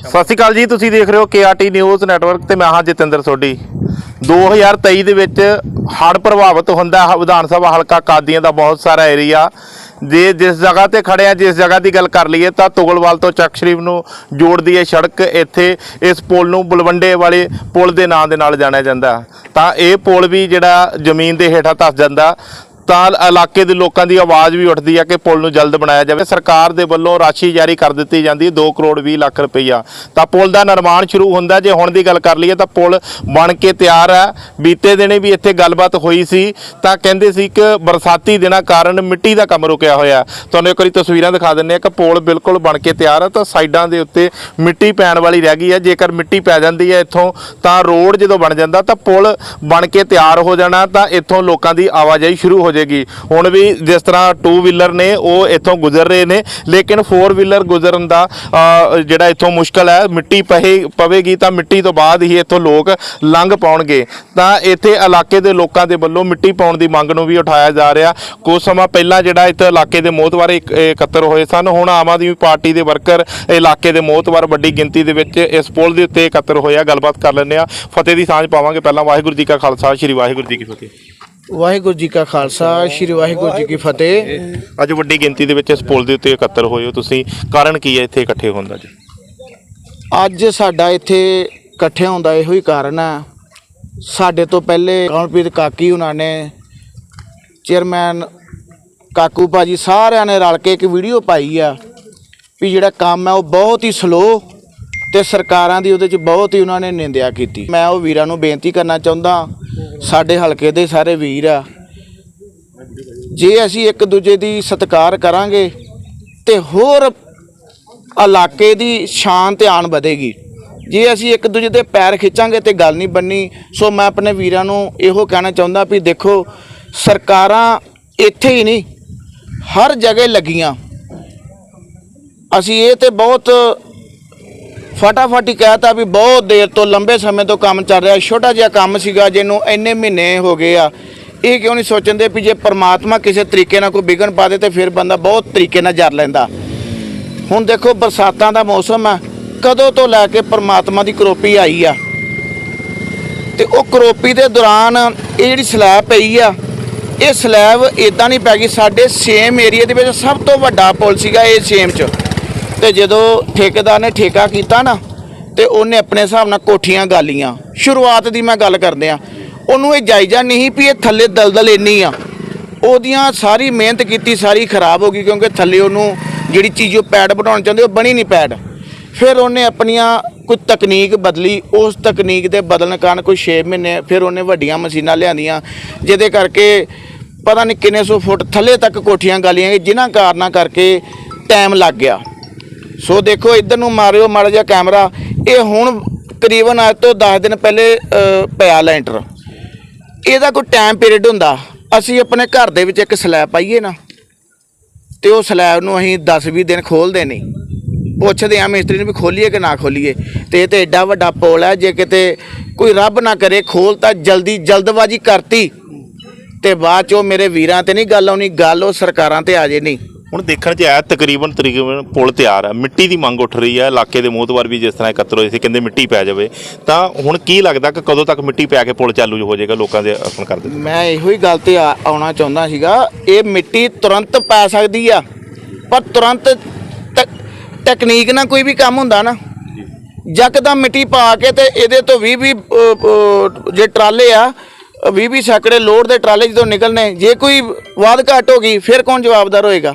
ਸਤਿ ਸ਼੍ਰੀ ਅਕਾਲ ਜੀ, ਤੁਸੀਂ ਦੇਖ ਰਹੇ ਹੋ ਕੇਆਰਟੀ ਨਿਊਜ਼ ਨੈਟਵਰਕ ਤੇ ਮੈਂ ਹਾਂ ਜਤਿੰਦਰ ਸੋਢੀ। 2023 ਦੇ ਵਿੱਚ ਹੜ੍ਹ ਪ੍ਰਭਾਵਿਤ ਹੁੰਦਾ ਵਿਧਾਨ ਸਭਾ ਹਲਕਾ ਕਾਦੀਆਂ ਦਾ ਬਹੁਤ ਸਾਰਾ ਏਰੀਆ ਜੇ ਜਿਸ ਜਗ੍ਹਾ ਤੇ ਖੜੇ ਆ, ਜਿਸ ਜਗ੍ਹਾ ਦੀ ਗੱਲ ਕਰ ਲਈਏ ਤਾਂ ਤੁਗਲਵਾਲ ਤੋਂ ਚੱਕ ਸ਼ਰੀਫ ਨੂੰ ਜੋੜਦੀ ਹੈ ਸੜਕ। ਇੱਥੇ ਇਸ ਪੁਲ ਨੂੰ ਬਲਵੰਡੇ ਵਾਲੇ ਪੁਲ ਦੇ ਨਾਂ ਦੇ ਨਾਲ ਜਾਣਿਆ ਜਾਂਦਾ ਤਾਂ ਇਹ ਪੁਲ ਵੀ ਜਿਹੜਾ ਜ਼ਮੀਨ ਦੇ ਹੇਠਾਂ ਧੱਸ ਜਾਂਦਾ। ਤਾਂ ਇਲਾਕੇ ਦੇ ਲੋਕਾਂ ਦੀ ਆਵਾਜ਼ ਵੀ ਉੱਠਦੀ ਹੈ ਕਿ ਪੁਲ ਨੂੰ ਜਲਦ ਬਣਾਇਆ ਜਾਵੇ। ਸਰਕਾਰ ਦੇ ਵੱਲੋਂ ਰਾਸ਼ੀ ਜਾਰੀ ਕਰ ਦਿੱਤੀ ਜਾਂਦੀ ਹੈ 2 ਕਰੋੜ 20 ਲੱਖ ਰੁਪਈਆ। ਤਾਂ ਪੁਲ ਦਾ ਨਿਰਮਾਣ ਸ਼ੁਰੂ ਹੁੰਦਾ ਜੇ ਹੁਣ ਦੀ ਗੱਲ ਕਰ ਲਈਏ ਤਾਂ ਪੁਲ ਬਣ ਕੇ ਤਿਆਰ ਹੈ। ਬੀਤੇ ਦਿਨੇ ਵੀ ਇੱਥੇ ਗੱਲਬਾਤ ਹੋਈ ਸੀ। ਤਾਂ ਕਹਿੰਦੇ ਸੀ ਕਿ ਬਰਸਾਤੀ ਦਿਨਾਂ ਕਾਰਨ ਮਿੱਟੀ ਦਾ ਕੰਮ ਰੁਕਿਆ ਹੋਇਆ ਤੁਹਾਨੂੰ ਇੱਕ ਵਾਰੀ ਤਸਵੀਰਾਂ ਦਿਖਾ ਦਿੰਨੇ ਆ ਕਿ ਪੁਲ ਬਿਲਕੁਲ ਬਣ ਕੇ ਤਿਆਰ ਹੈ। ਤਾਂ ਸਾਈਡਾਂ ਦੇ ਉੱਤੇ ਮਿੱਟੀ ਪੈਣ ਵਾਲੀ ਰਹਿ ਗਈ ਹੈ। ਜੇਕਰ ਮਿੱਟੀ ਪੈ ਜਾਂਦੀ ਹੈ ਇੱਥੋਂ ਤਾਂ ਰੋਡ ਜਦੋਂ ਬਣ ਜਾਂਦਾ ਤਾਂ ਪੁਲ ਬਣ ਕੇ ਤਿਆਰ ਹੋ ਜਾਣਾ। ਤਾਂ ਇੱਥੋਂ ਲੋਕਾਂ ਦੀ ਆਵਾਜਾਈ ਸ਼ੁਰੂ ਹੋ ਹੋ ਜਾਏਗੀ ਹੁਣ ਵੀ ਜਿਸ ਤਰ੍ਹਾਂ 2 ਵੀਲਰ ਨੇ, ਉਹ ਇੱਥੋਂ ਗੁਜ਼ਰ ਰਹੇ ਨੇ, ਲੇਕਿਨ 4 ਵੀਲਰ ਗੁਜ਼ਰਨ ਦਾ ਜਿਹੜਾ ਇੱਥੋਂ ਮੁਸ਼ਕਲ ਹੈ, ਮਿੱਟੀ ਪਹੇ, ਪਵੇਗੀ ਤਾਂ ਮਿੱਟੀ ਤੋਂ ਬਾਅਦ ਹੀ ਇੱਥੋਂ ਲੋਕ ਲੰਘ ਪਾਉਣਗੇ। ਤਾਂ ਇੱਥੇ ਇਲਾਕੇ ਦੇ ਲੋਕਾਂ ਦੇ ਵੱਲੋਂ ਮਿੱਟੀ ਪਾਉਣ ਦੀ ਮੰਗ ਨੂੰ ਵੀ ਉਠਾਇਆ ਜਾ ਰਿਹਾ। ਕੁਝ ਸਮਾਂ ਪਹਿਲਾਂ ਜਿਹੜਾ ਇੱਥੇ ਇਲਾਕੇ ਦੇ ਮੋਹਤਵਾਰ ਇਕ- ਇਕੱਤਰ ਹੋਏ ਸਨ, ਹੁਣ ਆਮ ਆਦਮੀ ਪਾਰਟੀ ਦੇ ਵਰਕਰ ਇਲਾਕੇ ਦੇ ਮੋਹਤਵਾਰ ਵੱਡੀ ਗਿਣਤੀ ਦੇ ਵਿੱਚ ਇਸ ਪੁਲ ਦੇ ਉੱਤੇ ਇਕੱਤਰ ਹੋਇਆ। ਗੱਲਬਾਤ ਕਰ ਲੈਂਦੇ ਆ ਫਤਿਹ ਦੀ ਸਾਂਝ ਪਾਵਾਂਗੇ। ਪਹਿਲਾਂ ਵਾਹਿਗੁਰੂ ਜੀ ਕਾ ਖਾਲਸਾ, ਸ੍ਰੀ ਵਾਹਿਗੁਰੂ ਜੀ ਕੀ ਫਤਿਹ। ਵਾਹਿਗੁਰੂ ਜੀ ਕਾ ਖਾਲਸਾ ਸ੍ਰੀ ਵਾਹਿਗੁਰੂ ਜੀ ਕੀ ਫਤਿਹ। ਅੱਜ ਵੱਡੀ ਗਿਣਤੀ ਦੇ ਵਿੱਚ ਇਸ ਪੁਲ ਦੇ ਉੱਤੇ ਇਕੱਤਰ ਹੋਏ ਹੋ ਤੁਸੀਂ। ਕਾਰਨ ਕੀ ਹੈ ਇੱਥੇ ਇਕੱਠੇ ਹੋਣ ਦਾ ਜੀ? ਅੱਜ ਸਾਡਾ ਇੱਥੇ ਇਕੱਠੇ ਹੋਣ ਦਾ ਇਹੋ ਹੀ ਕਾਰਨ ਹੈ। ਸਾਡੇ ਤੋਂ ਪਹਿਲੇ ਕੌਣਪ੍ਰੀਤ ਕਾਕੀ ਉਹਨਾਂ ਨੇ ਚੇਅਰਮੈਨ ਕਾਕੂ ਭਾਜੀ ਸਾਰਿਆਂ ਨੇ ਰਲ ਕੇ ਇੱਕ ਵੀਡੀਓ ਪਾਈ ਆ ਵੀ ਜਿਹੜਾ ਕੰਮ ਹੈ ਉਹ ਬਹੁਤ ਹੀ ਸਲੋ ਤੇ ਸਰਕਾਰਾਂ ਦੀ ਉਹਦੇ 'ਚ ਬਹੁਤ ਹੀ ਉਹਨਾਂ ਨੇ ਨਿੰਦਿਆ ਕੀਤੀ। ਮੈਂ ਉਹ ਵੀਰਾਂ ਨੂੰ ਬੇਨਤੀ ਕਰਨਾ ਚਾਹੁੰਦਾ ਸਾਡੇ ਹਲਕੇ ਦੇ ਸਾਰੇ ਵੀਰ ਆ। ਜੇ ਅਸੀਂ ਇੱਕ ਦੂਜੇ ਦੀ ਸਤਿਕਾਰ ਕਰਾਂਗੇ ਤੇ ਹੋਰ ਇਲਾਕੇ ਦੀ ਸ਼ਾਨ ਧਿਆਨ ਵਧੇਗੀ। ਜੇ ਅਸੀਂ ਇੱਕ ਦੂਜੇ ਦੇ ਪੈਰ ਖਿੱਚਾਂਗੇ ਤੇ ਗੱਲ ਨਹੀਂ ਬੰਨੀ ਸੋ ਮੈਂ ਆਪਣੇ ਵੀਰਾਂ ਨੂੰ ਇਹੋ ਕਹਿਣਾ ਚਾਹੁੰਦਾ ਵੀ ਦੇਖੋ, ਸਰਕਾਰਾਂ ਇੱਥੇ ਹੀ ਨਹੀਂ, ਹਰ ਜਗ੍ਹਾ ਲੱਗੀਆਂ। ਅਸੀਂ ਇਹ ਤੇ ਬਹੁਤ ਫਟਾਫਟ ਹੀ ਕਹਿਤਾ ਵੀ ਬਹੁਤ ਦੇਰ ਤੋਂ ਲੰਬੇ ਸਮੇਂ ਤੋਂ ਕੰਮ ਚੱਲ ਰਿਹਾ, ਛੋਟਾ ਜਿਹਾ ਕੰਮ ਸੀਗਾ ਜਿਹਨੂੰ ਇੰਨੇ ਮਹੀਨੇ ਹੋ ਗਏ ਆ। ਇਹ ਕਿਉਂ ਨਹੀਂ ਸੋਚਦੇ ਵੀ ਜੇ ਪਰਮਾਤਮਾ ਕਿਸੇ ਤਰੀਕੇ ਨਾਲ ਕੋਈ ਵਿਗਨ ਪਾ ਦੇ ਤੇ ਫਿਰ ਬੰਦਾ ਬਹੁਤ ਤਰੀਕੇ ਨਾਲ ਜਰ ਲੈਂਦਾ। ਹੁਣ ਦੇਖੋ ਬਰਸਾਤਾਂ ਦਾ ਮੌਸਮ ਆ, ਕਦੋਂ ਤੋਂ ਲੈ ਕੇ ਪਰਮਾਤਮਾ ਦੀ ਕਰੋਪੀ ਆਈ ਆ? ਤੇ ਉਹ ਕਰੋਪੀ ਦੇ ਦੌਰਾਨ ਇਹ ਜਿਹੜੀ ਸਲੈਬ ਪਈ ਆ, ਇਹ ਸਲੈਬ ਇਦਾਂ ਨਹੀਂ ਪੈ ਗਈ, ਸਾਡੇ ਸੇਮ ਏਰੀਆ ਦੇ ਵਿੱਚ ਸਭ ਤੋਂ ਵੱਡਾ ਪੁਲ ਸੀਗਾ ਇਹ ਸੇਮ ਚ। ਤੇ ਜਦੋਂ ਠੇਕੇਦਾਰ ਨੇ ਠੇਕਾ ਕੀਤਾ ਨਾ, ਤੇ ਉਹਨੇ ਆਪਣੇ ਹਿਸਾਬ ਨਾਲ ਕੋਠੀਆਂ ਗਾਲੀਆਂ। ਸ਼ੁਰੂਆਤ ਦੀ ਮੈਂ ਗੱਲ ਕਰਦੇ ਆ ਉਹਨੂੰ ਇਹ ਜਾਇਜ਼ਾ ਨਹੀਂ ਵੀ ਇਹ ਥੱਲੇ ਦਲਦਲ ਇੰਨੀ ਆ। ਉਹਦੀਆਂ ਸਾਰੀ ਮਿਹਨਤ ਕੀਤੀ, ਸਾਰੀ ਖਰਾਬ ਹੋ ਗਈ, ਕਿਉਂਕਿ ਥੱਲੇ ਉਹਨੂੰ ਜਿਹੜੀ ਚੀਜ਼ ਉਹ ਪੈਡ ਬਣਾਉਣਾ ਚਾਹੁੰਦੇ, ਉਹ ਬਣੀ ਨਹੀਂ ਪੈਡ। ਫਿਰ ਉਹਨੇ ਆਪਣੀਆਂ ਕੋਈ ਤਕਨੀਕ ਬਦਲੀ। ਉਸ ਤਕਨੀਕ ਦੇ ਬਦਲਣ ਕਾਰਨ ਕੋਈ 6 ਮਹੀਨੇ ਫਿਰ ਉਹਨੇ ਵੱਡੀਆਂ ਮਸ਼ੀਨਾਂ ਲਿਆਂਦੀਆਂ, ਜਿਹਦੇ ਕਰਕੇ ਪਤਾ ਨਹੀਂ ਕਿੰਨੇ ਸੌ ਫੁੱਟ ਥੱਲੇ ਤੱਕ ਕੋਠੀਆਂ ਗਾਲੀਆਂ ਗਈ ਜਿਨ੍ਹਾਂ ਕਾਰਨਾਂ ਕਰਕੇ ਟਾਈਮ ਲੱਗ ਗਿਆ। ਸੋ ਦੇਖੋ ਇੱਧਰ ਨੂੰ ਮਾਰਿਓ ਮਾੜਾ ਜਿਹਾ ਕੈਮਰਾ। ਇਹ ਹੁਣ ਤਕਰੀਬਨ ਅੱਜ ਤੋਂ 10 ਦਿਨ ਪਹਿਲੇ ਅ, ਪਿਆ ਲੈਂਟਰ। ਇਹਦਾ ਕੋਈ ਟਾਈਮ ਪੀਰੀਅਡ ਹੁੰਦਾ। ਅਸੀਂ ਆਪਣੇ ਘਰ ਦੇ ਵਿੱਚ ਇੱਕ ਸਲੈਬ ਪਾਈਏ ਨਾ ਤੇ ਉਹ ਸਲੈਬ ਨੂੰ ਅਸੀਂ 10-20 ਦਿਨ ਖੋਲਦੇ ਨਹੀਂ। ਪੁੱਛਦੇ ਆ ਮਿਸਤਰੀ ਨੂੰ ਵੀ ਖੋਲੀਏ ਕਿ ਨਾ ਖੋਲੀਏ। ਤੇ ਇਹ ਤੇ ਐਡਾ ਵੱਡਾ ਪੋਲ ਹੈ ਜੇ ਕਿਤੇ ਕੋਈ ਰੱਬ ਨਾ ਕਰੇ ਖੋਲ ਤਾਂ ਜਲਦੀ ਜਲਦਬਾਜ਼ੀ ਕਰਤੀ। ਤੇ ਬਾਅਦ ਚ ਉਹ ਮੇਰੇ ਵੀਰਾਂ ਤੇ ਨਹੀਂ ਗੱਲ ਆਉਣੀ ਗੱਲ ਉਹ ਸਰਕਾਰਾਂ ਤੇ ਆ ਜੇ ਨਹੀਂ। ਹੁਣ ਦੇਖਣ 'ਚ ਆਇਆ ਤਕਰੀਬਨ ਤਕਰੀਬਨ ਪੁਲ ਤਿਆਰ ਹੈ ਮਿੱਟੀ ਦੀ ਮੰਗ ਉੱਠ ਰਹੀ ਹੈ ਇਲਾਕੇ ਦੇ ਮੋਹਤਵਾਰ ਵੀ ਜਿਸ ਤਰ੍ਹਾਂ ਇਕੱਤਰ ਹੋਏ ਸੀ ਕਹਿੰਦੇ ਮਿੱਟੀ ਪੈ ਜਾਵੇ। ਤਾਂ ਹੁਣ ਕੀ ਲੱਗਦਾ ਕਿ ਕਦੋਂ ਤੱਕ ਮਿੱਟੀ ਪੈ ਕੇ ਪੁਲ ਚਾਲੂ ਹੋ ਜਾਏਗਾ ਲੋਕਾਂ ਦੇ ਆਪਣ ਕਰ ਦਿੱਤੇ ਮੈਂ ਇਹੋ ਹੀ ਗੱਲ ਤੇ ਆ- ਆਉਣਾ ਚਾਹੁੰਦਾ ਸੀਗਾ। ਇਹ ਮਿੱਟੀ ਤੁਰੰਤ ਪੈ ਸਕਦੀ ਆ ਪਰ ਤੁਰੰਤ ਤਕ- ਟੈਕਨੀਕ ਨਾਲ ਕੋਈ ਵੀ ਕੰਮ ਹੁੰਦਾ ਨਾ। ਯਕਦਮ ਮਿੱਟੀ ਪਾ ਕੇ ਤੇ ਇਹਦੇ ਤੋਂ 20 20 ਜੇ ਟਰਾਲੇ ਆ 20 20 ਸੈਕੜੇ ਲੋਡ ਦੇ ਟਰਾਲੇ ਜਦੋਂ ਨਿਕਲਨੇ ਜੇ ਕੋਈ ਵਾਧ ਘਾਟ ਹੋ ਗਈ ਫਿਰ ਕੌਣ ਜਵਾਬਦਾਰ ਹੋਏਗਾ?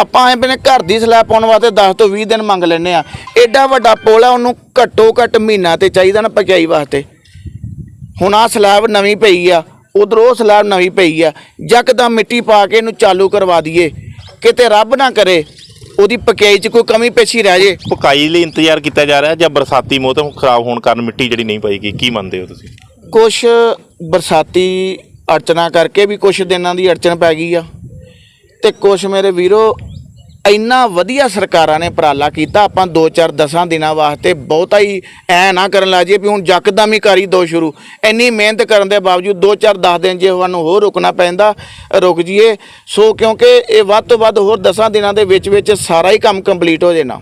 ਆਪਾਂ ਆਪਣੇ ਘਰ ਦੀ ਸਲੈਬ ਪਾਉਣ ਵਾਸਤੇ 10 ਤੋਂ 20 ਦਿਨ ਮੰਗ ਲੈਨੇ ਆ। ਐਡਾ ਵੱਡਾ ਪੁਲ ਆ ਉਹਨੂੰ ਘੱਟੋ ਘੱਟ ਮਹੀਨਾ ਤੇ ਚਾਹੀਦਾ ਨਾ ਪਕਾਈ ਵਾਸਤੇ। ਹੁਣ ਆ ਸਲੈਬ ਨਵੀਂ ਪਈ ਆ ਉਧਰ ਉਹ ਸਲੈਬ ਨਵੀਂ ਪਈ ਆ। ਯਕਦਮ ਮਿੱਟੀ ਪਾ ਕੇ ਇਹਨੂੰ ਚਾਲੂ ਕਰਵਾ ਦਈਏ। ਕਿਤੇ ਰੱਬ ਨਾ ਕਰੇ ਉਹਦੀ ਪਕਾਈ 'ਚ ਕੋਈ ਕਮੀ ਪੇਸ਼ੀ ਰਹਿ ਜੇ। ਪਕਾਈ ਲਈ ਇੰਤਜ਼ਾਰ ਕੀਤਾ ਜਾ ਰਿਹਾ ਜਾਂ ਬਰਸਾਤੀ ਮੌਸਮ ਖਰਾਬ ਹੋਣ ਕਾਰਨ ਮਿੱਟੀ ਜਿਹੜੀ ਨਹੀਂ ਪਏਗੀ ਕੀ ਮੰਨਦੇ ਹੋ ਤੁਸੀਂ? ਕੁਛ ਬਰਸਾਤੀ ਅੜਚਨਾ ਕਰਕੇ ਵੀ ਕੁਛ ਦਿਨਾਂ ਦੀ ਅੜਚਨ ਪੈ ਗਈ ਆ। ਤੇ ਕੁਛ ਮੇਰੇ ਵੀਰੋ, ਇੰਨਾ ਵਧੀਆ ਸਰਕਾਰਾਂ ਨੇ ਉਪਰਾਲਾ ਕੀਤਾ, ਆਪਾਂ 2-4 ਦਸਾਂ ਦਿਨਾਂ ਵਾਸਤੇ ਬਹੁਤਾ ਹੀ ਐ ਨਾ ਕਰਨ ਲੱਗ ਜੇ ਵੀ ਹੁਣ ਯਕਦਮ ਹੀ ਕਰੀ ਦੋ ਸ਼ੁਰੂ। ਇੰਨੀ ਮਿਹਨਤ ਕਰਨ ਦੇ ਬਾਵਜੂਦ 2-4 10 ਦਿਨ ਜੇ ਸਾਨੂੰ ਹੋਰ ਰੁਕਣਾ ਪੈਂਦਾ, ਰੁਕ ਜੀਏ ਸੋ ਕਿਉਂਕਿ ਇਹ ਵੱਧ ਤੋਂ ਵੱਧ ਹੋਰ ਦਸਾਂ ਦਿਨਾਂ ਦੇ ਵਿੱਚ ਵਿੱਚ ਸਾਰਾ ਹੀ ਕੰਮ ਕੰਪਲੀਟ ਹੋ ਜਾਣਾ।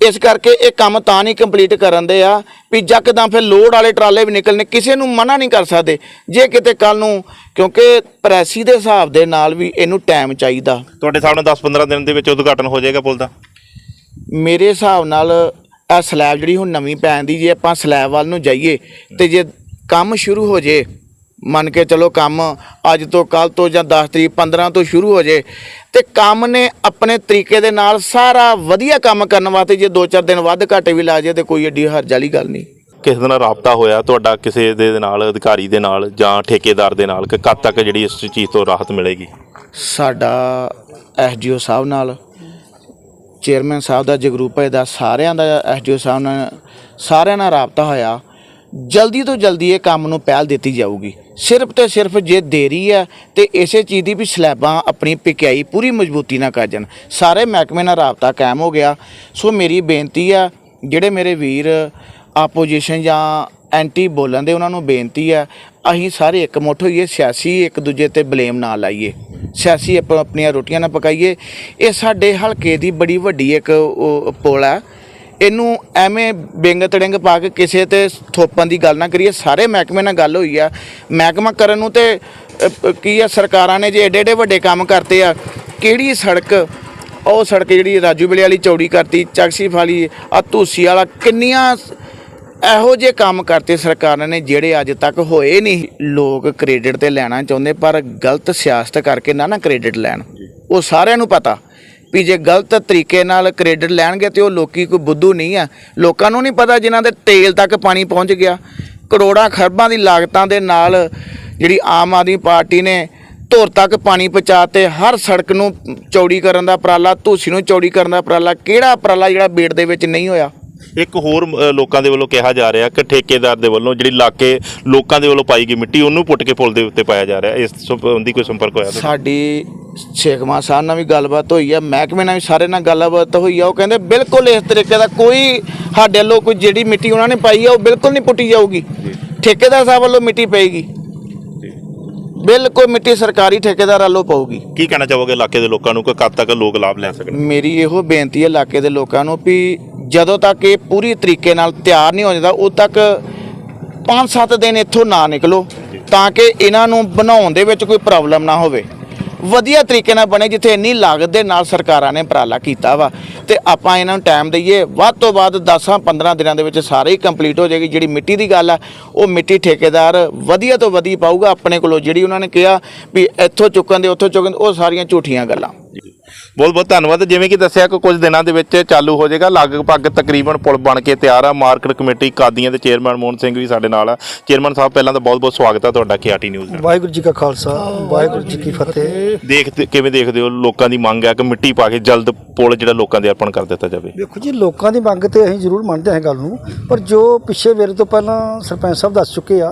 ਇਸ ਕਰਕੇ ਇਹ ਕੰਮ ਤਾਂ ਨਹੀਂ ਕੰਪਲੀਟ ਕਰਨ ਦੇ ਆ ਵੀ ਜੱਕਦਾਂ ਫਿਰ ਲੋਡ ਵਾਲੇ ਟਰਾਲੇ ਵੀ ਨਿਕਲਨੇ ਕਿਸੇ ਨੂੰ ਮਨਾ ਨਹੀਂ ਕਰ ਸਕਦੇ। ਜੇ ਕਿਤੇ ਕੱਲ ਨੂੰ ਕਿਉਂਕਿ ਪ੍ਰੈਸੀ ਦੇ ਹਿਸਾਬ ਦੇ ਨਾਲ ਵੀ ਇਹਨੂੰ ਟਾਈਮ ਚਾਹੀਦਾ। ਤੁਹਾਡੇ ਸਾਹਮਣੇ 10-15 ਦਿਨ ਦੇ ਵਿੱਚ ਉਦਘਾਟਨ ਹੋ ਜਾਏਗਾ ਪੁਲ ਦਾ? ਮੇਰੇ ਹਿਸਾਬ ਨਾਲ ਇਹ ਸਲੈਬ ਜਿਹੜੀ ਹੁਣ ਨਵੀਂ ਪੈਣ ਦੀ ਜੇ ਆਪਾਂ ਸਲੈਬ ਵੱਲ ਨੂੰ ਜਾਈਏ ਤੇ ਜੇ ਕੰਮ ਸ਼ੁਰੂ ਹੋ ਜੇ ਮੰਨ ਕੇ ਚਲੋ ਕੰਮ ਅੱਜ ਤੋਂ ਕੱਲ ਤੋਂ ਜਾਂ 10 ਤਰੀਕ 15 ਤੋਂ ਸ਼ੁਰੂ ਹੋ ਜੇ ਤੇ ਕੰਮ ਨੇ ਆਪਣੇ ਤਰੀਕੇ ਦੇ ਨਾਲ ਸਾਰਾ ਵਧੀਆ ਕੰਮ ਕਰਨ ਵਾਸਤੇ ਜੇ 2-4 ਦਿਨ ਵੱਧ ਘਾਟੇ ਵੀ ਲਾ ਜੇ ਤੇ ਕੋਈ ਏਡੀ ਹਰਜ ਵਾਲੀ ਗੱਲ ਨਹੀਂ। ਕਿਸੇ ਨਾਲ ਰਾਬਤਾ ਹੋਇਆ ਤੁਹਾਡਾ ਕਿਸੇ ਦੇ ਨਾਲ ਅਧਿਕਾਰੀ ਦੇ ਨਾਲ ਜਾਂ ਠੇਕੇਦਾਰ ਦੇ ਨਾਲ ਕਿ ਕਦ ਤੱਕ ਜਿਹੜੀ ਇਸ ਚੀਜ਼ ਤੋਂ ਰਾਹਤ ਮਿਲੇਗੀ? ਸਾਡਾ ਐਸਡੀਓ ਸਾਹਿਬ ਨਾਲ ਚੇਅਰਮੈਨ ਸਾਹਿਬ ਦਾ ਜਗਰੂਪ ਹੈ ਦਾ ਸਾਰਿਆਂ ਦਾ ਐਸਡੀਓ ਸਾਹਿਬ ਨਾਲ ਸਾਰਿਆਂ ਨਾਲ ਰਾਬਤਾ ਹੋਇਆ। ਜਲਦੀ ਤੋਂ ਜਲਦੀ ਇਹ ਕੰਮ ਨੂੰ ਪਹਿਲ ਦਿੱਤੀ ਜਾਊਗੀ। ਸਿਰਫ ਤੇ ਸਿਰਫ ਜੇ ਦੇਰੀ ਹੈ ਤੇ ਇਸੇ ਚੀਜ਼ ਦੀ ਵੀ ਸਲੈਬਾਂ ਆਪਣੀ ਪਿਕਿਆਈ ਪੂਰੀ ਮਜ਼ਬੂਤੀ ਨਾਲ ਕਰ ਜਾਣ। ਸਾਰੇ ਮਹਿਕਮੇ ਨਾਲ ਰਾਬਤਾ ਕਾਇਮ ਹੋ ਗਿਆ। ਸੋ ਮੇਰੀ ਬੇਨਤੀ ਆ ਜਿਹੜੇ ਮੇਰੇ ਵੀਰ ਆਪੋਜੀਸ਼ਨ ਜਾਂ ਐਂਟੀ ਬੋਲਣ ਦੇ ਉਹਨਾਂ ਨੂੰ ਬੇਨਤੀ ਆ ਅਸੀਂ ਸਾਰੇ ਇੱਕ ਮੁੱਠ ਹੋਈਏ, ਸਿਆਸੀ ਇੱਕ ਦੂਜੇ ਤੇ ਬਲੇਮ ਨਾ ਲਾਈਏ। ਸਿਆਸੀ ਆਪਣੀਆਂ ਰੋਟੀਆਂ ਨਾ ਪਕਾਈਏ। ਇਹ ਸਾਡੇ ਹਲਕੇ ਦੀ ਬੜੀ ਵੱਡੀ ਇੱਕ ਉਹ ਪੁਲ ਹੈ। ਇਹਨੂੰ ਐਵੇਂ ਬਿੰਗ ਤੜਿੰਗ ਪਾ ਕੇ ਕਿਸੇ ਤੇ ਥੋਪਣ ਦੀ ਗੱਲ ਨਾ ਕਰੀਏ ਸਾਰੇ ਮਹਿਕਮੇ ਨਾਲ ਗੱਲ ਹੋਈ ਆ। ਮਹਿਕਮਾ ਕਰਨ ਨੂੰ ਤੇ ਕੀ ਆ ਸਰਕਾਰਾਂ ਨੇ ਜੇ ਏਡੇ ਏਡੇ ਵੱਡੇ ਕੰਮ ਕਰਤੇ ਆ ਕਿਹੜੀ ਸੜਕ ਉਹ ਸੜਕ ਜਿਹੜੀ ਰਾਜੂ ਬਿਲੇ ਵਾਲੀ ਚੌੜੀ ਕਰਤੀ ਚਕਸੀ ਵਾਲੀ ਆ ਧੂਸੀ ਵਾਲਾ ਕਿੰਨੀਆਂ ਇਹੋ ਜਿਹੇ ਕੰਮ ਕਰਤੇ ਸਰਕਾਰਾਂ ਨੇ ਜਿਹੜੇ ਅੱਜ ਤੱਕ ਹੋਏ ਨਹੀਂ। ਲੋਕ ਕ੍ਰੈਡਿਟ ਤੇ ਲੈਣਾ ਚਾਹੁੰਦੇ ਪਰ ਗਲਤ ਸਿਆਸਤ ਕਰਕੇ ਨਾ ਨਾ ਕ੍ਰੈਡਿਟ ਲੈਣ। ਉਹ ਸਾਰਿਆਂ ਨੂੰ ਪਤਾ। ਵੀ ਜੇ ਗਲਤ ਤਰੀਕੇ ਨਾਲ ਕ੍ਰੈਡਿਟ ਲੈਣਗੇ ਤੇ ਉਹ ਲੋਕੀ ਕੋਈ ਬੁੱਧੂ ਨਹੀਂ ਆ। ਲੋਕਾਂ ਨੂੰ ਨਹੀਂ ਪਤਾ ਜਿਨ੍ਹਾਂ ਦੇ ਤੇਲ ਤੱਕ ਪਾਣੀ ਪਹੁੰਚ ਗਿਆ। ਕਰੋੜਾਂ ਖਰਬਾਂ ਦੀ ਲਾਗਤਾਂ ਦੇ ਨਾਲ ਜਿਹੜੀ ਆਮ ਆਦਮੀ ਪਾਰਟੀ ਨੇ ਧੁਰ ਤੱਕ ਪਾਣੀ ਪਹੁੰਚਾ ਤੇ ਹਰ ਸੜਕ ਨੂੰ ਚੌੜੀ ਕਰਨ ਦਾ ਉਪਰਾਲਾ, ਧੂਸੀ ਨੂੰ ਚੌੜੀ ਕਰਨ ਦਾ ਉਪਰਾਲਾ, ਕਿਹੜਾ ਉਪਰਾਲਾ ਜਿਹੜਾ ਬੇੜ ਦੇ ਵਿੱਚ ਨਹੀਂ ਹੋਇਆ? ਇੱਕ ਹੋਰ ਲੋਕਾਂ ਦੇ ਵੱਲੋਂ ਕਿਹਾ ਜਾ ਰਿਹਾ ਕਿ ਠੇਕੇਦਾਰ ਦੇ ਵੱਲੋਂ ਜਿਹੜੀ ਇਲਾਕੇ ਲੋਕਾਂ ਦੇ ਵੱਲੋਂ ਪਾਈ ਗਈ ਮਿੱਟੀ ਉਹਨੂੰ ਪੁੱਟ ਕੇ ਪੁਲ ਦੇ ਉੱਤੇ ਪਾਇਆ ਜਾ ਰਿਹਾ। ਇਸ ਸੰਬੰਧੀ ਕੋਈ ਸੰਪਰਕ ਹੋਇਆ? ਸਾਡੀ ਸ਼ੇਖਮਾ ਸਾਹਿਬ ਨਾਲ ਵੀ ਗੱਲਬਾਤ ਹੋਈ ਆ ਮਹਿਕਮੇ ਨਾਲ ਵੀ ਸਾਰੇ ਨਾਲ ਗੱਲਬਾਤ ਹੋਈ ਆ। ਉਹ ਕਹਿੰਦੇ ਬਿਲਕੁਲ ਇਸ ਤਰੀਕੇ ਦਾ ਕੋਈ ਸਾਡੇ ਵੱਲੋਂ ਕੋਈ ਜਿਹੜੀ ਮਿੱਟੀ ਉਹਨਾਂ ਨੇ ਪਾਈ ਆ ਉਹ ਬਿਲਕੁਲ ਨਹੀਂ ਪੁੱਟੀ ਜਾਊਗੀ। ਠੇਕੇਦਾਰ ਸਾਹਿਬ ਵੱਲੋਂ ਮਿੱਟੀ ਪਏਗੀ। ਬਿਲਕੁਲ ਮਿੱਟੀ ਸਰਕਾਰੀ ਠੇਕੇਦਾਰ ਵੱਲੋਂ ਪਊਗੀ। ਕੀ ਕਹਿਣਾ ਚਾਹੋਗੇ ਇਲਾਕੇ ਦੇ ਲੋਕਾਂ ਨੂੰ ਕਿ ਕਦ ਤੱਕ ਲੋਕ ਲਾਭ ਲੈ ਸਕਣ? ਮੇਰੀ ਇਹੋ ਬੇਨਤੀ ਹੈ ਇਲਾਕੇ ਦੇ ਲੋਕਾਂ ਨੂੰ ਵੀ ਜਦੋਂ ਤੱਕ ਇਹ ਪੂਰੀ ਤਰੀਕੇ ਨਾਲ ਤਿਆਰ ਨਹੀਂ ਹੋ ਜਾਂਦਾ, ਉਦੋਂ ਤੱਕ 5-7 ਦਿਨ ਇੱਥੋਂ ਨਾ ਨਿਕਲੋ ਤਾਂ ਕਿ ਇਹਨਾਂ ਨੂੰ ਬਣਾਉਣ ਦੇ ਵਿੱਚ ਕੋਈ ਪ੍ਰੋਬਲਮ ਨਾ ਹੋਵੇ। ਵਧੀਆ ਤਰੀਕੇ ਨਾਲ ਬਣੇ ਜਿੱਥੇ ਇੰਨੀ ਲਾਗਤ ਦੇ ਨਾਲ ਸਰਕਾਰਾਂ ਨੇ ਉਪਰਾਲਾ ਕੀਤਾ ਵਾ। ਤੇ ਆਪਾਂ ਇਹਨਾਂ ਨੂੰ ਟਾਈਮ ਦਈਏ, ਵੱਧ ਤੋਂ ਵੱਧ 10-15 ਦਿਨਾਂ ਦੇ ਵਿੱਚ ਸਾਰੇ ਹੀ ਕੰਪਲੀਟ ਹੋ ਜਾਏਗੀ। ਜਿਹੜੀ ਮਿੱਟੀ ਦੀ ਗੱਲ ਆ, ਉਹ ਮਿੱਟੀ ਠੇਕੇਦਾਰ ਵਧੀਆ ਤੋਂ ਵਧੀਆ ਪਾਊਗਾ। ਆਪਣੇ ਕੋਲੋਂ ਜਿਹੜੀ ਉਹਨਾਂ ਨੇ ਕਿਹਾ ਵੀ ਇੱਥੋਂ ਚੁੱਕਣ ਦੇ, ਉੱਥੋਂ ਚੁੱਕਣ ਦੇ, ਉਹ ਸਾਰੀਆਂ ਝੂਠੀਆਂ ਗੱਲਾਂ। ਬਹੁਤ ਬਹੁਤ ਧੰਨਵਾਦ। ਜਿਵੇਂ ਕਿ ਦੱਸਿਆ ਕਿ ਕੁਝ ਦਿਨਾਂ ਦੇ ਵਿੱਚ ਚਾਲੂ ਹੋ ਜਾਏਗਾ। ਲਗਭਗ ਤਕਰੀਬਨ ਪੁਲ ਬਣ ਕੇ ਤਿਆਰ ਆ। ਮਾਰਕੀਟ ਕਮੇਟੀ ਕਾਦੀਆਂ ਦੇ ਚੇਅਰਮੈਨ ਮੋਹਨ ਸਿੰਘ ਵੀ ਸਾਡੇ ਨਾਲ ਆ। ਚੇਅਰਮੈਨ ਸਾਹਿਬ ਪਹਿਲਾਂ ਤਾਂ ਬਹੁਤ ਬਹੁਤ ਸਵਾਗਤ ਹੈ ਤੁਹਾਡਾ ਕੇਆਰਟੀ ਨਿਊਜ਼ ਨਾਲ। ਵਾਹਿਗੁਰੂ ਜੀ ਕਾ ਖਾਲਸਾ ਵਾਹਿਗੁਰੂ ਜੀ ਕੀ ਫਤਿਹ। ਦੇਖਦੇ ਕਿਵੇਂ ਦੇਖਦੇ ਹੋ ਲੋਕਾਂ ਦੀ ਮੰਗ ਹੈ ਕਿ ਮਿੱਟੀ ਪਾ ਕੇ ਜਲਦ ਪੁਲ ਜਿਹੜਾ ਲੋਕਾਂ ਦੇ ਅਰਪਣ ਕਰ ਦਿੱਤਾ ਜਾਵੇ? ਵੇਖੋ ਜੀ ਲੋਕਾਂ ਦੀ ਮੰਗ ਤੇ ਅਸੀਂ ਜ਼ਰੂਰ ਮੰਨਦੇ ਹਾਂ ਗੱਲ ਨੂੰ। ਪਰ ਜੋ ਪਿੱਛੇ ਵੇਲੇ ਤੋਂ ਪਹਿਲਾਂ ਸਰਪੰਚ ਸਾਹਿਬ ਦੱਸ ਚੁੱਕੇ ਆ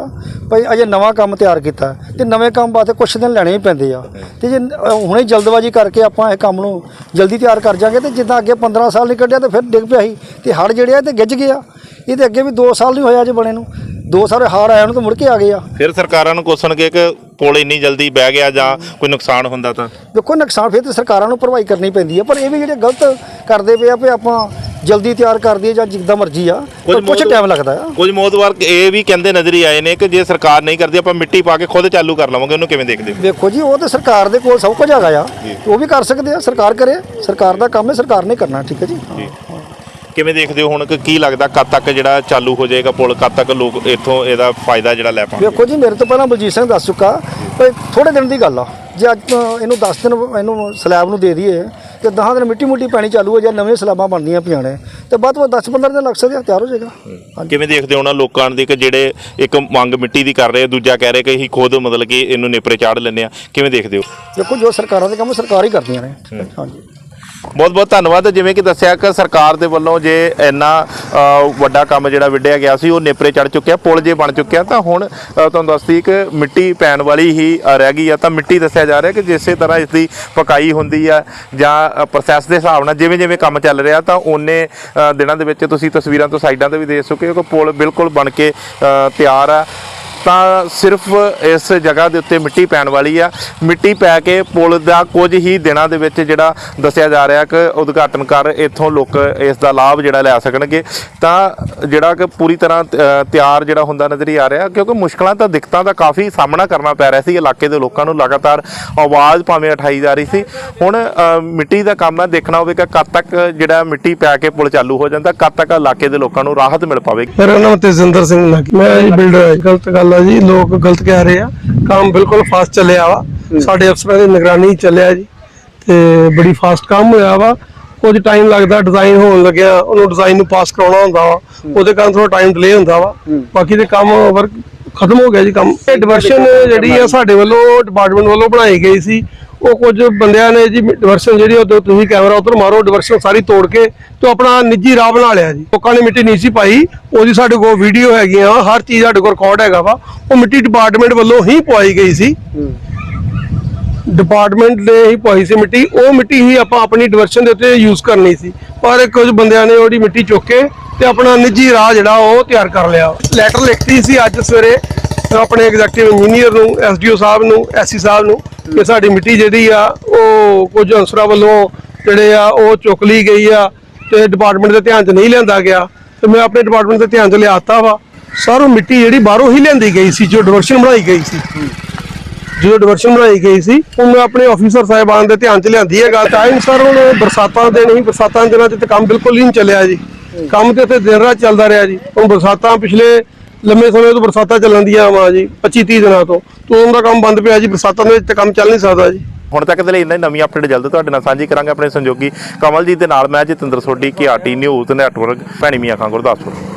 ਭਈ ਅਜੇ ਨਵਾਂ ਕੰਮ ਤਿਆਰ ਕੀਤਾ ਤੇ ਨਵੇਂ ਕੰਮ ਵਾਸਤੇ ਕੁਝ ਦਿਨ ਲੈਣੇ ਹੀ ਪੈਂਦੇ ਆ। ਤੇ ਜੇ ਹੁਣੇ ਜਲਦਬਾਜ਼ੀ ਕਰਕੇ ਆਪਾਂ ਇਹ ਕੰਮ ਨੂੰ ਜਲਦੀ ਤਿਆਰ ਕਰ ਜਾਾਂਗੇ ਤੇ ਜਿੱਦਾਂ ਅੱਗੇ 15 ਸਾਲ ਨਹੀਂ ਕੱਢਿਆ ਤੇ ਫਿਰ ਡਿੱਗ ਪਿਆ ਸੀ ਤੇ ਹੜ ਜਿਹੜੇ ਆ ਤੇ ਗਿੱਜ ਗਏ ਆ। ਇਹਦੇ ਅੱਗੇ ਵੀ 2 ਸਾਲ ਨਹੀਂ ਹੋਇਆ ਜੇ ਬਣੇ ਨੂੰ। ਦੋ ਸਾਰੇ ਹਾੜ ਆਇਆ ਨੂੰ ਤਾਂ ਮੁੜ ਕੇ ਆ ਗਏ ਆ। ਫਿਰ ਸਰਕਾਰਾਂ ਨੂੰ ਕੋਸਣਗੇ ਕਿ ਪੁਲ ਇੰਨੀ ਜਲਦੀ ਬਹਿ ਗਿਆ ਜਾਂ ਕੋਈ ਨੁਕਸਾਨ ਹੁੰਦਾ ਤਾਂ? ਦੇਖੋ ਨੁਕਸਾਨ ਫਿਰ ਤੇ ਸਰਕਾਰਾਂ ਨੂੰ ਭਰਵਾਈ ਕਰਨੀ ਪੈਂਦੀ ਹੈ ਪਰ ਇਹ ਵੀ ਜਿਹੜੇ ਗਲਤ ਕਰਦੇ ਪਏ ਆ ਵੀ ਆਪਾਂ ਜਲਦੀ ਤਿਆਰ ਕਰ ਦਈਏ ਜਾਂ ਜਿੱਦਾਂ ਮਰਜ਼ੀ ਆ ਪਰ ਕੁਝ ਮੋਦ- ਟਾਈਮ ਲੱਗਦਾ ਆ। ਕੁਝ ਮੋਦਵਾਰ ਇਹ ਵੀ ਕਹਿੰਦੇ ਨਜ਼ਰ ਹੀ ਆਏ ਨੇ ਕਿ ਜੇ ਸਰਕਾਰ ਨਹੀਂ ਕਰਦੀ ਆਪਾਂ ਮਿੱਟੀ ਪਾ ਕੇ ਖੁਦ ਚਾਲੂ ਕਰ ਲਵਾਂਗੇ ਉਹਨੂੰ ਕਿਵੇਂ ਦੇਖਦੇ ਹੋ? ਵੇਖੋ ਜੀ ਉਹ ਤੇ ਸਰਕਾਰ ਦੇ ਕੋਲ ਸਭ ਕੁਝ ਹੈਗਾ ਆ। ਉਹ ਵੀ ਕਰ ਸਕਦੇ ਆ ਸਰਕਾਰ ਕਰੇ ਸਰਕਾਰ ਦਾ ਕੰਮ ਹੈ ਸਰਕਾਰ ਨੇ ਕਰਨਾ ਠੀਕ ਹੈ ਜੀ। ਕਿਵੇਂ ਦੇਖਦੇ ਹੋ ਹੁਣ ਕਿ ਕੀ ਲੱਗਦਾ ਕਦ ਤੱਕ ਜਿਹੜਾ ਚਾਲੂ ਹੋ ਜਾਏਗਾ ਪੁਲ ਕਦ ਤੱਕ ਲੋਕ ਇੱਥੋਂ ਇਹਦਾ ਫਾਇਦਾ ਜਿਹੜਾ ਲੈ ਪਾਣਗੇ? ਵੇਖੋ ਜੀ ਮੇਰੇ ਤੋਂ ਪਹਿਲਾਂ ਬਲਜੀਤ ਸਿੰਘ ਦੱਸ ਚੁੱਕਾ ਪਰ ਥੋੜੇ ਦਿਨ ਦੀ ਗੱਲ ਆ। ਜੇ ਅੱਜ ਤੋਂ ਇਹਨੂੰ 10 ਦਿਨ ਇਹਨੂੰ ਸਲੈਬ ਨੂੰ ਦੇ ਦਈਏ ਤੇ 10 ਦਿਨ ਮਿੱਟੀ ਮੁੱਟੀ ਪੈਣੀ ਚਾਲੂ ਹੋ ਜਾ ਨਵੇਂ ਸਲੈਬਾਂ ਬਣਦੀਆਂ ਪਈਆਂ ਨੇ। ਤੇ ਵੱਧ ਤੋਂ ਵੱਧ 10 15 ਦਿਨ ਲੱਗ ਸਕਦੇ ਆ ਤਿਆਰ ਹੋ ਜਾਏਗਾ। ਕਿਵੇਂ ਦੇਖਦੇ ਹੋ ਉਹਨਾਂ ਲੋਕਾਂ ਦੀ ਕਿ ਜਿਹੜੇ ਇੱਕ ਮੰਗ ਮਿੱਟੀ ਦੀ ਕਰ ਰਹੇ ਦੂਜਾ ਕਹਿ ਰਹੇ ਕਿ ਅਸੀਂ ਖੁਦ ਮਤਲਬ ਕਿ ਇਹਨੂੰ ਨੇਪਰੇ ਚਾੜ ਲੈਂਦੇ ਆ ਕਿਵੇਂ ਦੇਖਦੇ ਹੋ? ਦੇਖੋ ਜੋ ਸਰਕਾਰਾਂ ਦੇ ਕੰਮ ਸਰਕਾਰ ਹੀ ਕਰਦੀਆਂ ਨੇ। ਹਾਂਜੀ। ਬਹੁਤ ਬਹੁਤ ਧੰਨਵਾਦ। ਜਿਵੇਂ ਕਿ ਦੱਸਿਆ ਕਿ ਸਰਕਾਰ ਦੇ ਵੱਲੋਂ ਜੇ ਇੰਨਾ ਵੱਡਾ ਕੰਮ ਜਿਹੜਾ ਵਿੱਢਿਆ ਗਿਆ ਸੀ, ਉਹ ਨੇਪਰੇ ਚੜ ਚੁੱਕਿਆ, ਪੁਲ ਜੇ ਬਣ ਚੁੱਕਿਆ, ਤਾਂ ਹੁਣ ਤੁਹਾਨੂੰ ਦੱਸਦੀ ਕਿ ਮਿੱਟੀ ਪੈਣ ਵਾਲੀ ਹੀ ਰਹਿ ਗਈ ਆ। ਤਾਂ ਮਿੱਟੀ ਦੱਸਿਆ ਜਾ ਰਿਹਾ ਕਿ ਜਿਸੇ ਤਰ੍ਹਾਂ ਇਸ ਦੀ ਪਕਾਈ ਹੁੰਦੀ ਆ ਜਾਂ ਪ੍ਰੋਸੈਸ ਦੇ ਹਿਸਾਬ ਨਾਲ ਜਿਵੇਂ ਜਿਵੇਂ ਕੰਮ ਚੱਲ ਰਿਹਾ, ਤਾਂ ਉਹਨੇ ਦਿਨਾਂ ਦੇ ਵਿੱਚ ਤੁਸੀਂ ਤਸਵੀਰਾਂ ਤੋਂ ਸਾਈਡਾਂ ਤੇ ਵੀ ਦੇਖ ਸਕਦੇ ਹੋ ਕਿ ਪੁਲ ਬਿਲਕੁਲ ਬਣ ਕੇ ਤਿਆਰ ਆ। ਤਾਂ ਸਿਰਫ ਇਸ ਜਗ੍ਹਾ ਦੇ ਉੱਤੇ ਮਿੱਟੀ ਪੈਣ ਵਾਲੀ ਆ। ਮਿੱਟੀ ਪੈ ਕੇ ਪੁਲ ਦਾ ਕੁਝ ਹੀ ਦਿਨਾਂ ਦੇ ਵਿੱਚ ਜਿਹੜਾ ਦੱਸਿਆ ਜਾ ਰਿਹਾ ਕਿ ਉਦਘਾਟਨ ਕਰ ਇੱਥੋਂ ਲੋਕ ਇਸ ਦਾ ਲਾਭ ਜਿਹੜਾ ਲੈ ਸਕਣਗੇ। ਤਾਂ ਜਿਹੜਾ ਕਿ ਪੂਰੀ ਤਰ੍ਹਾਂ ਤਿਆਰ ਜਿਹੜਾ ਹੁੰਦਾ ਨਜ਼ਰ ਹੀ ਆ ਰਿਹਾ, ਕਿਉਂਕਿ ਮੁਸ਼ਕਲਾਂ ਤਾਂ ਦਿੱਕਤਾਂ ਦਾ ਕਾਫੀ ਸਾਹਮਣਾ ਕਰਨਾ ਪੈ ਰਿਹਾ ਸੀ, ਇਲਾਕੇ ਦੇ ਲੋਕਾਂ ਨੂੰ ਲਗਾਤਾਰ ਆਵਾਜ਼ ਭਾਵੇਂ ਉਠਾਈ ਜਾ ਰਹੀ ਸੀ। ਹੁਣ ਮਿੱਟੀ ਦਾ ਕੰਮ ਹੈ ਦੇਖਣਾ ਹੋਵੇਗਾ ਕਦ ਤੱਕ ਜਿਹੜਾ ਮਿੱਟੀ ਪੈ ਕੇ ਪੁਲ ਚਾਲੂ ਹੋ ਜਾਂਦਾ, ਕਦ ਤੱਕ ਇਲਾਕੇ ਦੇ ਲੋਕਾਂ ਨੂੰ ਰਾਹਤ ਮਿਲ ਪਾਵੇਗੀ। ਮੇਰਾ ਨਾਮ ਤੇਜਿੰਦਰ ਸਿੰਘ ਲੱਗੀ ਮੈਂ ਬਿਲਡਰ ਹਾਂ ਗਲਤ ਗੱਲ ਆ ਜੀ ਲੋਕ ਗਲਤ ਕਹਿ ਰਹੇ ਆ। ਕੰਮ ਬਿਲਕੁਲ ਫਾਸਟ ਚੱਲਿਆ ਵਾ। ਸਾਡੇ ਅਫਸਰਾਂ ਦੀ ਨਿਗਰਾਨੀ ਚੱਲਿਆ ਜੀ। ਤੇ ਬੜੀ ਫਾਸਟ ਕੰਮ ਹੋਇਆ ਵਾ। ਕੁਝ ਟਾਈਮ ਲੱਗਦਾ ਡਿਜ਼ਾਈਨ ਹੋਣ ਲੱਗਿਆ। ਉਹਨੂੰ ਡਿਜ਼ਾਈਨ ਨੂੰ ਪਾਸ ਕਰਾਉਣਾ ਹੁੰਦਾ ਵਾ। ਉਹਦੇ ਕਾਰਨ ਥੋੜਾ ਟਾਈਮ ਡਿਲੇ ਹੁੰਦਾ ਵਾ। ਬਾਕੀ ਦੇ ਕੰਮ ਵਰਕ ਖਤਮ ਹੋ ਗਿਆ ਜੀ ਕੰਮ। ਇਹ ਡਿਵਰਸ਼ਨ ਜਿਹੜੀ ਆ ਸਾਡੇ ਵੱਲੋਂ ਡਿਪਾਰਟਮੈਂਟ ਵੱਲੋਂ ਬਣਾਈ ਗਈ ਸੀ। ਉਹ ਕੁਝ ਬੰਦਿਆਂ ਨੇ ਜੀ ਡਿਵਰਸ਼ਨ ਜਿਹੜੀ ਉਹ ਤੁਸੀਂ ਕੈਮਰਾ ਉਧਰ ਮਾਰੋ ਡਿਵਰਸ਼ਨ ਸਾਰੀ ਤੋੜ ਕੇ ਤੇ ਆਪਣਾ ਨਿੱਜੀ ਰਾਹ ਬਣਾ ਲਿਆ ਜੀ। ਲੋਕਾਂ ਨੇ ਮਿੱਟੀ ਨਹੀਂ ਸੀ ਪਾਈ। ਉਹਦੀ ਸਾਡੇ ਕੋਲ ਵੀਡੀਓ ਹੈਗੀਆਂ ਹਰ ਚੀਜ਼ ਸਾਡੇ ਕੋਲ ਰਿਕਾਰਡ ਹੈਗਾ ਵਾ। ਉਹ ਮਿੱਟੀ ਡਿਪਾਰਟਮੈਂਟ ਵੱਲੋਂ ਹੀ ਪਵਾਈ ਗਈ ਸੀ। ਡਿਪਾਰਟਮੈਂਟ ਨੇ ਹੀ ਪਵਾਈ ਸੀ ਮਿੱਟੀ। ਉਹ ਮਿੱਟੀ ਹੀ ਆਪਾਂ ਆਪਣੀ ਡਿਵਰਸ਼ਨ ਦੇ ਉੱਤੇ ਯੂਜ਼ ਕਰਨੀ ਸੀ। ਪਰ ਕੁਝ ਬੰਦਿਆਂ ਨੇ ਉਹਦੀ ਮਿੱਟੀ ਚੁੱਕ ਕੇ ਤੇ ਆਪਣਾ ਨਿੱਜੀ ਰਾਹ ਜਿਹੜਾ ਉਹ ਤਿਆਰ ਕਰ ਲਿਆ। ਲੈਟਰ ਲਿਖਤੀ ਸੀ ਅੱਜ ਸਵੇਰੇ ਆਪਣੇ ਐਗਜ਼ੈਕਟਿਵ ਇੰਜੀਨੀਅਰ ਨੂੰ ਐਸਡੀਓ ਸਾਹਿਬ ਨੂੰ ਐਸਸੀ ਸਾਹਿਬ ਨੂੰ ਕਿ ਸਾਡੀ ਮਿੱਟੀ ਜਿਹੜੀ ਆ, ਉਹ ਕੁਝ ਅਨਸਰਾਂ ਵੱਲੋਂ ਜਿਹੜੇ ਆ, ਉਹ ਚੁੱਕ ਲਈ ਗਈ ਆ ਤੇ ਡਿਪਾਰਟਮੈਂਟ ਦੇ ਧਿਆਨ 'ਚ ਨਹੀਂ ਲਿਆਂਦਾ ਗਿਆ। ਤੇ ਮੈਂ ਆਪਣੇ ਡਿਪਾਰਟਮੈਂਟ ਦੇ ਧਿਆਨ 'ਚ ਲਿਆਤਾ ਵਾ। ਸਰ ਮਿੱਟੀ ਜਿਹੜੀ ਬਾਹਰੋਂ ਹੀ ਲਿਆਂਦੀ ਗਈ ਸੀ, ਜੋ ਡਿਵਰਸ਼ਨ ਬਣਾਈ ਗਈ ਸੀ। ਜਦੋਂ ਡਿਵਰਸ਼ਨ ਬਣਾਈ ਗਈ ਸੀ, ਉਹ ਮੈਂ ਆਪਣੇ ਆਫੀਸਰ ਸਾਹਿਬਾਨ ਦੇ ਧਿਆਨ 'ਚ ਲਿਆਂਦੀ ਹੈ ਗੱਲ ਟਾਈਮ ਸਰ ਹੁਣ ਬਰਸਾਤਾਂ ਦੇ ਨਹੀਂ, ਬਰਸਾਤਾਂ ਦੇ ਦਿਨਾਂ 'ਚ ਤੇ ਕੰਮ ਬਿਲਕੁਲ ਹੀ ਨਹੀਂ ਚੱਲਿਆ ਜੀ। ਕੰਮ ਤੇ ਇੱਥੇ ਦਿਨ ਰਾਤ ਚੱਲਦਾ ਰਿਹਾ ਜੀ। ਹੁਣ ਬਰਸਾਤਾਂ ਪਿਛਲੇ ਲੰਮੇ ਸਮੇਂ ਤੋਂ ਬਰਸਾਤਾਂ ਚੱਲਣ ਦੀਆਂ ਵਾ ਜੀ 25 30 ਦਿਨਾਂ ਤੋਂ। ਤੋਂ ਉਹਦਾ ਕੰਮ ਬੰਦ ਪਿਆ ਜੀ, ਬਰਸਾਤਾਂ ਦੇ ਵਿੱਚ ਤੇ ਕੰਮ ਚੱਲ ਨਹੀਂ ਸਕਦਾ ਜੀ। ਹੁਣ ਤੱਕ ਦੇ ਲਈ ਇੰਨਾ ਹੀ ਨਵੀਂ ਅਪਡੇਟ ਜਲਦ ਤੁਹਾਡੇ ਨਾਲ ਸਾਂਝੀ ਕਰਾਂਗੇ ਆਪਣੇ ਸੰਯੋਗੀ ਕਮਲਜੀਤ ਦੇ ਨਾਲ। ਮੈਂ ਜਤਿੰਦਰ ਸੋਢੀ, ਕਿ RT news, network, Bhaini Mian Khan, Gurdaspur.